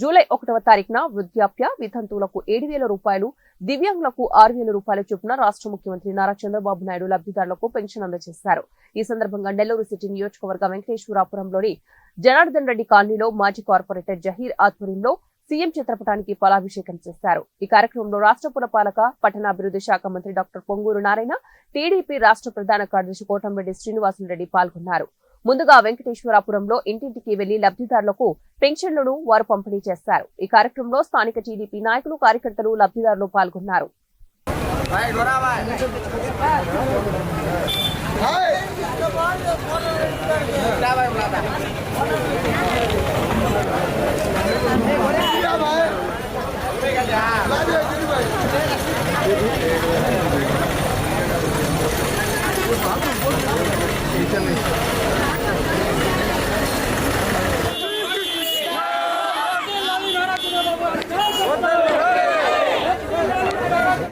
July ఒకటవ తారీఖున వృద్ధాప్య వితంతువులకు ఏడు వేల రూపాయలు దివ్యాంగులకు ఆరు వేల రూపాయల చొప్పున రాష్ట్ర ముఖ్యమంత్రి నారా చంద్రబాబు నాయుడు లబ్ధిదారులకు పెన్షన్ అందజేశారు. ఈ సందర్భంగా నెల్లూరు సిటీ నియోజకవర్గ వెంకటేశ్వరాపురంలోని జనార్దన్ రెడ్డి కాలనీలో మాజీ కార్పొరేటర్ జహీర్ ఆధ్వర్యంలో సీఎం చిత్రపటానికి ఫలాభిషేకం చేశారు. ఈ కార్యక్రమంలో రాష్ట్ర పురపాలక పట్టణాభివృద్ధి శాఖ మంత్రి డాక్టర్ పొంగూరు నారాయణ టీడీపీ రాష్ట్ర ప్రధాన కార్యదర్శి కోటంరెడ్డి శ్రీనివాసులరెడ్డి పాల్గొన్నారు. ముందుగా వెంకటేశ్వరాపురంలో ఇంటింటికి వెళ్ళి లబ్ధిదారులకు పెన్షన్లను వారు పంపిణీ చేస్తారు. ఈ కార్యక్రమంలో స్థానిక టీడీపీ నాయకులు కార్యకర్తలు లబ్ధిదారులు పాల్గొన్నారు.